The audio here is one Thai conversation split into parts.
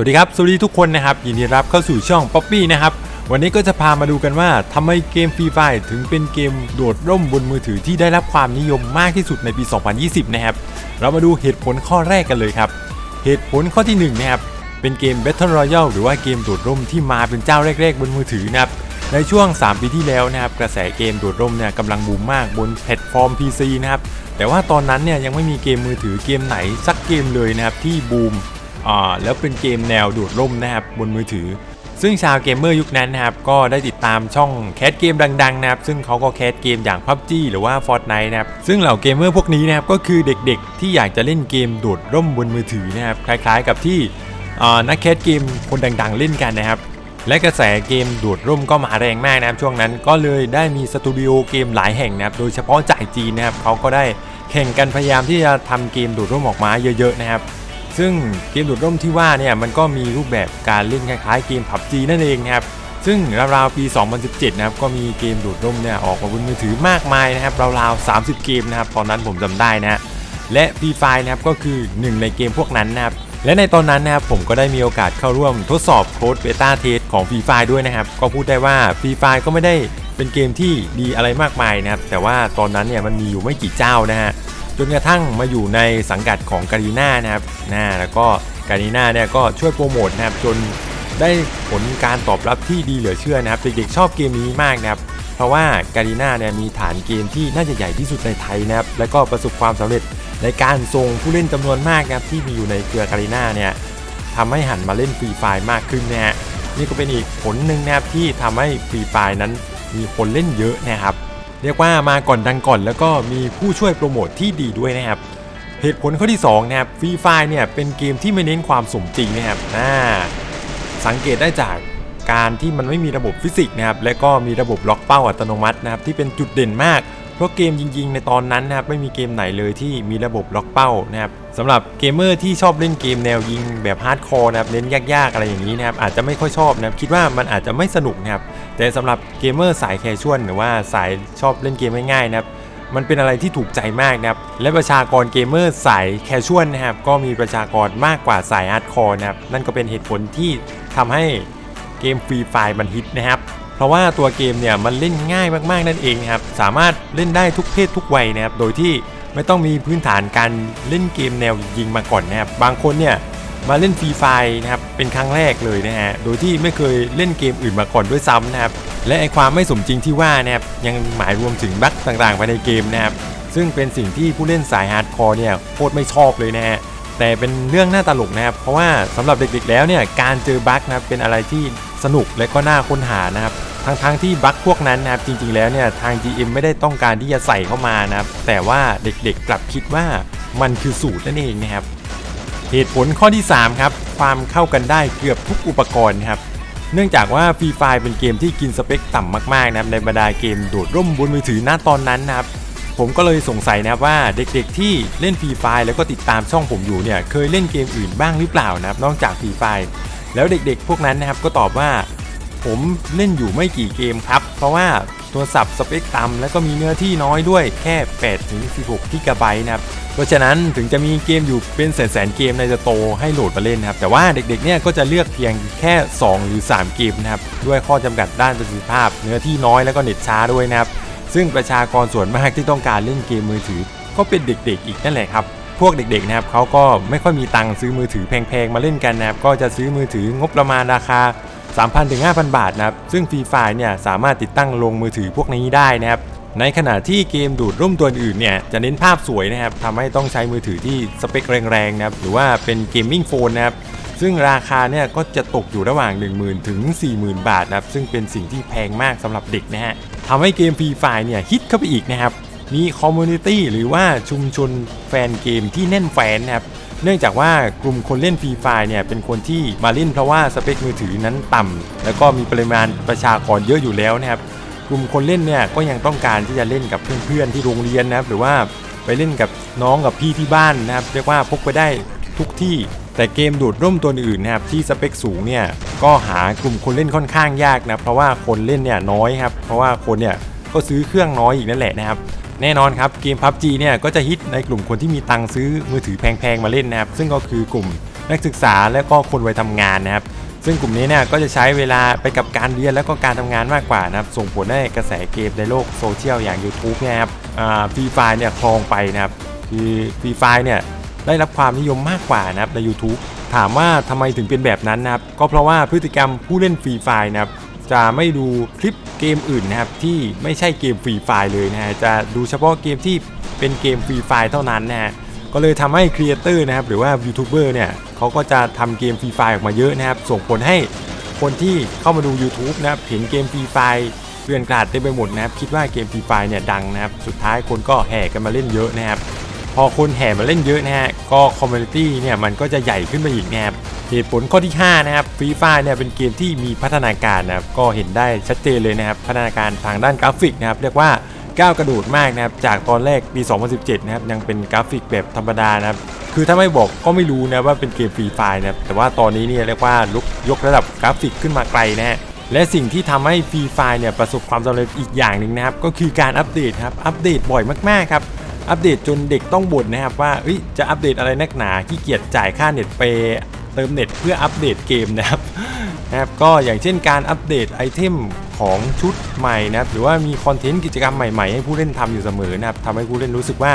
วัสดีครับ สวัสดีทุกคนนะครับ ยินดีรับเข้าสู่ช่อง Poppy นะครับ วันนี้ก็จะพามาดูกันว่าทำไมเกม Free Fire ถึงเป็นเกมโดดร่มบนมือถือที่ได้รับความนิยมมากที่สุดในปี 2020 นะครับ เรามาดูเหตุผลข้อแรกกันเลยครับ เหตุผลข้อที่1นะครับ เป็นเกม Battle Royale หรือว่าเกมโดดร่มที่มาเป็นเจ้าแรก ๆ บนมือถือนะครับในช่วง 3 ปีที่แล้วนะครับกระแสเกมโดดร่มเนี่ยกำลังบูมมากบนแพลตฟอร์ม PC นะครับแต่ว่าตอนนั้นเนี่ยยังไม่มีเกมมือถือเกมไหนสักเกมเลยนะครับที่บูม อ่าแล้วเป็นเกมแนวโดดร่มนะครับบนมือถือ ซึ่งชาวเกมเมอร์ยุคนั้นนะครับก็ได้ติดตามช่องแคสเกมดังๆนะครับซึ่งเขาก็แคสเกมอย่าง PUBG หรือว่า Fortnite นะครับซึ่งเหล่าเกมเมอร์พวกนี้นะครับก็คือเด็กๆ ที่อยากจะเล่นเกมโดดร่มบนมือถือนะครับคล้าย ๆ กับที่นักแคสเกมคนดังๆ เล่นกันนะครับและกระแสเกมโดดร่มก็มาแรงมากนะครับช่วงนั้นก็เลยได้มีสตูดิโอเกมหลายแห่งนะครับโดยเฉพาะจ่ายจีนนะครับเขาก็ได้แข่งกันพยายามที่จะทำเกมโดดร่มออกมาเยอะๆนะครับ ซึ่งเกมโดดร่มที่ว่าเนี่ยมันก็มีรูปแบบการเล่นคล้ายๆเกม PUBG นั่นเองนะครับซึ่งราวๆปี 2017 นะครับก็มีเกมโดดร่มเนี่ยออกมาบนมือถือมากมายนะครับราวๆ 30 เกมนะครับตอนนั้นผมจำได้นะฮะและฟรีไฟนะครับก็คือหนึ่งในเกมพวกนั้นนะครับและในตอนนั้นนะครับผมก็ได้มีโอกาสเข้าร่วมทดสอบโค้ดเบต้าเทสของฟรีไฟด้วยนะครับก็พูดได้ว่าฟรีไฟก็ไม่ได้เป็นเกมที่ดีอะไรมากมายนะครับแต่ว่าตอนนั้นเนี่ยมันมีอยู่ไม่กี่เจ้านะฮะ จนกระทั่งมาอยู่ในสังกัดของการีน่านะครับนะแล้วก็การีน่าเนี่ยก็ช่วยโปรโมทนะครับจนได้ผลการตอบรับที่ดีเหลือเชื่อนะครับเด็กๆชอบเกมนี้มากนะครับเพราะว่าการีน่าเนี่ยมีฐานเกมที่น่าจะใหญ่ที่สุดในไทยนะครับและก็ประสบความสำเร็จในการส่งผู้เล่นจำนวนมากนะครับที่มีอยู่ในเครือการีน่าเนี่ยทำให้หันมาเล่นฟรีไฟมากขึ้นนะฮะนี่ก็เป็นอีกผลหนึ่งนะครับที่ทำให้ฟรีไฟนั้นมีคนเล่นเยอะนะครับ เรียกว่ามาก่อนดังก่อน แล้วก็มีผู้ช่วยโปรโมทที่ดีด้วยนะครับ เหตุผลข้อที่2นะครับฟรีไฟเนี่ยเป็นเกมที่ไม่เน้นความสมจริงนะครับน่าสังเกตได้จากการที่มันไม่มีระบบฟิสิกส์นะครับและก็มีระบบล็อกเป้าอัตโนมัตินะครับที่เป็นจุดเด่นมาก เพราะเกมจริงๆ ในตอนนั้นนะครับไม่มีเกมไหนเลยที่มีระบบล็อกเป้านะครับสำหรับเกมเมอร์ที่ชอบเล่นเกมแนวยิงแบบฮาร์ดคอร์นะครับเน้นยากๆอะไรอย่างนี้นะครับอาจจะไม่ค่อยชอบนะครับคิดว่ามันอาจจะไม่สนุกนะครับแต่สำหรับเกมเมอร์สายแคชชวลหรือว่าสายชอบเล่นเกมง่ายๆนะครับมันเป็นอะไรที่ถูกใจมากนะครับ และประชากรเกมเมอร์สายแคชชวลนะครับ ก็มีประชากรมากกว่าสายฮาร์ดคอร์นะครับ นั่นก็เป็นเหตุผลที่ทำให้ เกมฟรีไฟมันฮิตนะครับ เพราะว่าตัวเกมเนี่ยมันเล่นง่ายมากๆนั่นเองนะครับ สามารถเล่นได้ทุกเพศทุกวัยนะครับ โดยที่ไม่ต้องมีพื้นฐานการเล่นเกมแนวยิงมาก่อนนะครับ บางคนเนี่ยมาเล่นฟรีไฟนะครับเป็นครั้งแรกเลยนะฮะ โดยที่ไม่เคยเล่นเกมอื่นมาก่อนด้วยซ้ำนะครับ และไอความไม่สมจริงที่ว่านะครับยังหมายรวมถึงบั๊กต่างๆภายในเกมนะครับ ซึ่งเป็นสิ่งที่ผู้เล่นสายฮาร์ดคอร์เนี่ยโคตรไม่ชอบเลยนะฮะแต่เป็นเรื่องน่าตลกนะครับ เพราะว่าสำหรับเด็กๆแล้วเนี่ยการเจอบั๊กนะครับเป็นอะไรที่ สนุกและก็น่าค้นหานะครับทั้งๆที่บั๊กพวกนั้นนะครับจริงๆแล้วเนี่ยทาง GM ไม่ได้ต้องการที่จะใส่เข้ามานะครับแต่ว่าเด็กๆกลับคิดว่ามันคือสูตรนั่นเองนะครับเหตุผลข้อที่ 3 ครับ ความเข้ากันได้เกือบทุกอุปกรณ์ครับ เนื่องจากว่าฟรีไฟเป็นเกมที่กินสเปคต่ำมากๆนะครับในบรรดาเกมโดดร่มบนมือถือหน้าตอนนั้นนะครับผมก็เลยสงสัยนะครับว่าเด็กๆที่เล่นฟรีไฟแล้วก็ติดตามช่องผมอยู่เนี่ยเคยเล่นเกมอื่นบ้างหรือเปล่านะครับนอกจากฟรีไฟ แล้วเด็กๆ พวกนั้นนะครับก็ตอบว่า ผมเล่นอยู่ไม่กี่เกมครับ เพราะว่าโทรศัพท์สเปคต่ำแล้วก็มีเนื้อที่น้อยด้วยแค่8ถึง16กิกะไบต์นะครับ เพราะฉะนั้นถึงจะมีเกมอยู่เป็นแสนๆเกมในสโตให้โหลดมาเล่นนะครับ แต่ว่าเด็กๆเนี่ยก็จะเลือกเพียงแค่ 2 หรือ 3 เกมนะครับ ด้วยข้อจำกัดด้านประสิทธิภาพ เนื้อที่น้อยแล้วก็เน็ตช้าด้วยนะครับ ซึ่งประชากรส่วนมากที่ต้องการเล่นเกมมือถือ ก็เป็นเด็กๆอีกนั่นแหละครับ พวกเด็กๆนะครับเขาก็ไม่ค่อยมีตังค์ซื้อมือถือแพงๆมาเล่นกันนะครับก็จะซื้อมือถืองบประมาณราคา 3,000ถึง5,000 บาทนะครับซึ่งฟรีไฟเนี่ยสามารถติดตั้งลงมือถือพวกนี้ได้นะครับในขณะที่เกมดูดร่มตัวอื่นเนี่ยจะเน้นภาพสวยนะครับทำให้ต้องใช้มือถือที่สเปคแรงๆนะครับหรือว่าเป็นเกมมิ่งโฟนนะครับซึ่งราคาเนี่ยก็จะตกอยู่ระหว่าง 10,000 ถึง 40,000 บาทนะครับซึ่งเป็นสิ่งที่แพงมากสำหรับเด็กนะฮะทำให้เกมฟรีไฟเนี่ยฮิตเข้าไปอีกนะครับ มีคอมมูนิตี้หรือว่าชุมชนแฟนเกมที่แน่นแฟนนะครับเนื่องจากว่ากลุ่มคนเล่นฟรีไฟเนี่ยเป็นคนที่มาเล่นเพราะว่าสเปคมือถือนั้นต่ำแล้วก็มีปริมาณประชากรเยอะอยู่แล้วนะครับกลุ่มคนเล่นเนี่ยก็ยังต้องการที่จะเล่นกับเพื่อนๆที่โรงเรียนนะครับหรือว่าไปเล่นกับน้องกับพี่ที่บ้านนะครับเรียกว่าพกไปได้ทุกที่แต่เกมดูดร่มตัวอื่นนะครับที่สเปคสูงเนี่ยก็หากลุ่มคนเล่นค่อนข้างยากนะเพราะว่าคนเล่นเนี่ยน้อยครับเพราะว่าคนเนี่ยก็ซื้อเครื่องน้อยอีกนั่นแหละนะครับ แน่นอนครับเกม PUBG เนี่ยก็จะฮิตในกลุ่มคนที่มีตังค์ซื้อมือถือแพงๆมาเล่นนะครับ ซึ่งก็คือกลุ่มนักศึกษาและก็คนวัยทำงานนะครับ ซึ่งกลุ่มนี้เนี่ยก็จะใช้เวลาไปกับการเรียนและก็การทำงานมากกว่านะครับ ส่งผลให้กระแสเกมในโลกโซเชียลอย่าง YouTube เนี่ยครับฟรีไฟเนี่ยครองไปนะครับคือฟรีไฟเนี่ยได้รับความนิยมมากกว่านะครับใน YouTube ถามว่าทำไมถึงเป็นแบบนั้นนะครับก็เพราะว่าพฤติกรรมผู้เล่นฟรีไฟนะครับ จะไม่ดูคลิปเกมอื่นนะครับที่ไม่ใช่เกมฟรีไฟเลยนะฮะจะดูเฉพาะเกมที่เป็นเกมฟรีไฟเท่านั้นนะฮะก็เลยทำให้ครีเอเตอร์นะครับหรือว่ายูทูบเบอร์เนี่ยเขาก็จะทำเกมฟรีไฟออกมาเยอะนะครับ ส่งผลให้คนที่เข้ามาดู YouTube นะครับเห็นเกมฟรีไฟเกลื่อนกลาดเต็มไปหมดนะครับ คิดว่าเกมฟรีไฟเนี่ยดังนะครับ สุดท้ายคนก็แห่กันมาเล่นเยอะนะครับ พอคนแห่มาเล่นเยอะนะฮะก็คอมมูนิตี้เนี่ยมันก็จะใหญ่ขึ้นไปอีกนะครับ เหตุผลข้อที่ 5 นะครับฟรีไฟเนี่ยเป็นเกมที่มีพัฒนาการนะครับก็เห็นได้ชัดเจนเลยนะครับ พัฒนาการทางด้านกราฟิกนะครับ เรียกว่าก้าวกระโดดมากนะครับ จากตอนแรกปี 2017 นะครับ ยังเป็นกราฟิกแบบธรรมดานะครับ คือถ้าไม่บอกก็ไม่รู้นะว่าเป็นเกมฟรีไฟนะครับ แต่ว่าตอนนี้เนี่ยเรียกว่าลุกยกระดับกราฟิกขึ้นมาไกลนะฮะและสิ่งที่ทำให้ฟรีไฟเนี่ยประสบความสำเร็จอีกอย่างหนึ่งนะครับ ก็คือการอัปเดตครับ อัปเดตบ่อยมากๆครับอัปเดตจนเด็กต้องบ่นนะครับว่าจะอัปเดตอะไรนักหนาขี้เกียจจ่ายค่าเน็ตไป ติมเน็ตเพื่ออัปเดตเกมนะครับนะครับก็อย่างเช่นการอัปเดตไอเทมของชุดใหม่นะครับหรือว่ามีคอนเทนต์กิจกรรมใหม่ๆให้ผู้เล่นทำอยู่เสมอนะครับทำให้ผู้เล่นรู้สึกว่า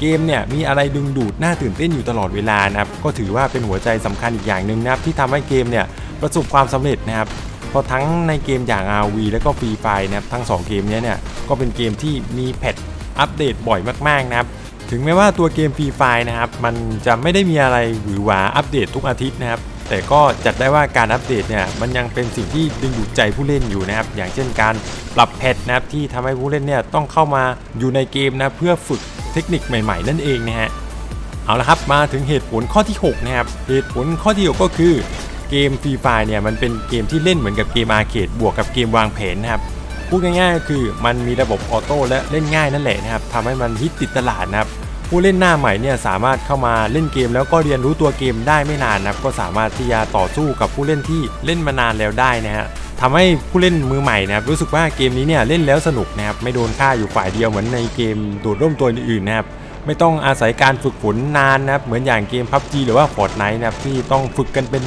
เกมเนี่ยมีอะไรดึงดูดน่าตื่นเต้นอยู่ตลอดเวลานะครับก็ถือว่าเป็นหัวใจสำคัญอีกอย่างหนึ่งนะครับที่ทำให้เกมเนี่ยประสบความสำเร็จนะครับเพราะทั้งในเกมอย่าง RV และก็ Free Fire นะครับทั้ง 2 เกมนี้เนี่ยก็เป็นเกมที่มีแพทอัปเดตบ่อยมากๆนะครับ ถึงแม้ว่าตัวเกม Free Fire นะครับ มันจะไม่ได้มีอะไรหวือหวาอัปเดตทุกอาทิตย์นะครับ แต่ก็จัดได้ว่าการอัปเดตเนี่ยมันยังเป็นสิ่งที่ดึงดูดใจผู้เล่นอยู่นะครับ อย่างเช่นการปรับแพทนะครับที่ทำให้ผู้เล่นเนี่ยต้องเข้ามาอยู่ในเกมนะเพื่อฝึกเทคนิคใหม่ ๆ นั่นเองนะฮะเอาละครับมาถึงเหตุผลข้อที่6นะครับเหตุผลข้อที่ 6 ก็คือเกมฟรีไฟเนี่ยมันเป็นเกมที่เล่นเหมือนกับเกมอาร์เคดบวกกับเกมวางแผนนะครับพูดง่ายๆก็คือมันมีระบบออโต้และเล่นง่ายนั่นแหละนะครับทำให้มันฮิตติดตลาดนะครับ ผู้เล่นหน้าใหม่เนี่ยสามารถเข้ามาเล่นเกม แล้วก็เรียนรู้ตัวเกมได้ไม่นานนะครับก็สามารถที่จะต่อสู้กับผู้เล่นที่เล่นมานานแล้วได้นะฮะทำให้ผู้เล่นมือใหม่นะครับรู้สึกว่าเกมนี้เนี่ยเล่นแล้วสนุกนะครับไม่โดนฆ่าอยู่ฝ่ายเดียวเหมือนในเกมโดดร่มตัวอื่นๆนะครับไม่ต้องอาศัยการฝึกฝนนานนะครับเหมือนอย่างเกม PUBG หรือว่า Fortnite นะครับที่ต้องฝึกกันเป็น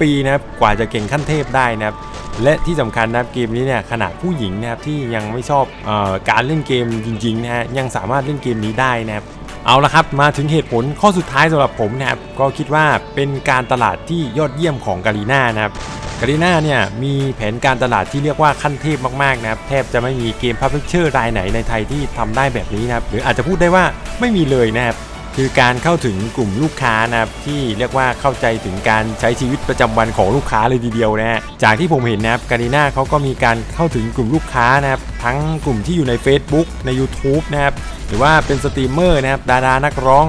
ปีๆนะครับกว่าจะเก่งขั้นเทพได้นะครับและที่สำคัญนะครับเกมนี้เนี่ยขนาดผู้หญิงนะครับที่ยังไม่ชอบออการเล่นเกมจริงๆนะฮะยังสามารถเล่นเกมนี้ได้นะครับ เอาละครับมาถึงเหตุผลข้อสุดท้ายสำหรับผมนะครับก็คิดว่าเป็นการตลาดที่ยอดเยี่ยมของกาลีน่านะครับกาลีน่าเนี่ยมีแผนการตลาดที่เรียกว่าขั้นเทพมากๆนะครับแทบจะไม่มีเกมพับลิเชอร์รายไหนในไทยที่ทำได้แบบนี้นะครับหรืออาจจะพูดได้ว่าไม่มีเลยนะครับ คือการเข้าถึงกลุ่มลูกค้านะครับที่เรียกว่าเข้าใจถึงการใช้ชีวิตประจำวันของลูกค้าเลยทีเดียวนะฮะจากที่ผมเห็นนะครับกา r ีน่าเขาก็มีการเข้าถึงกลุ่มลูกค้านะครับทั้งกลุ่มที่อยู่ใน Facebook ใน YouTube นะครับหรือว่าเป็นสตรีมเมอร์นะครับดารานักร้อง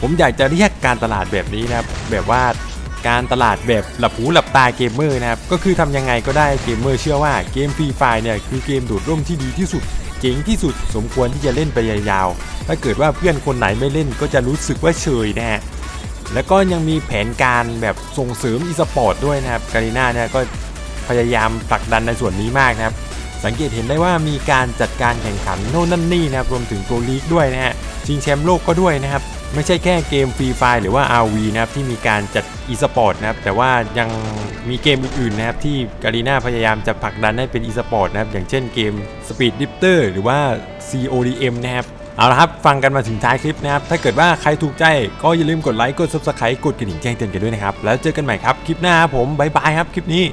ผมอยากจะเรียกการตลาดแบบนี้นะครับแบบว่าการตลาดแบบหลับหูหลับตาเกมเมอร์นะครับก็คือทำยังไงก็ได้เกมเมอร์เชื่อว่าเกมฟรีไฟเนี่ยคือเกมดูดร่มที่ดีที่สุด เจ๋งที่สุดสมควรที่จะเล่นไปยาวๆ ถ้าเกิดว่าเพื่อนคนไหนไม่เล่นก็จะรู้สึกว่าเฉยนะฮะ แล้วก็ยังมีแผนการแบบส่งเสริมอีสปอร์ตด้วยนะครับ การีน่าเนี่ยก็พยายามผลักดันในส่วนนี้มากนะครับ สังเกตเห็นได้ว่ามีการจัดการแข่งขันโน่นนั่นนี่นะครับ รวมถึงโปรลีกด้วยนะฮะ ชิงแชมป์โลกก็ด้วยนะครับ ไม่ใช่แค่เกมฟรีไฟหรือว่า RV นะครับที่มีการจัด e-sport นะครับแต่ว่ายังมีเกมอื่นๆนะครับที่การีนาพยายามจะผลักดันให้เป็น e-sport นะครับอย่างเช่นเกม Speed d i f t e r หรือว่า CODM นะครับเอาละครับ ฟังกันมาถึงท้ายคลิปนะครับ ถ้าเกิดว่าใครถูกใจก็อย่าลืมกดไลค์ กด subscribe กดกระดิ่งแจ้งเตือนกันด้วยนะครับ แล้วเจอกันใหม่ครับ คลิปหน้าผมบายบายครับ คลิปนี้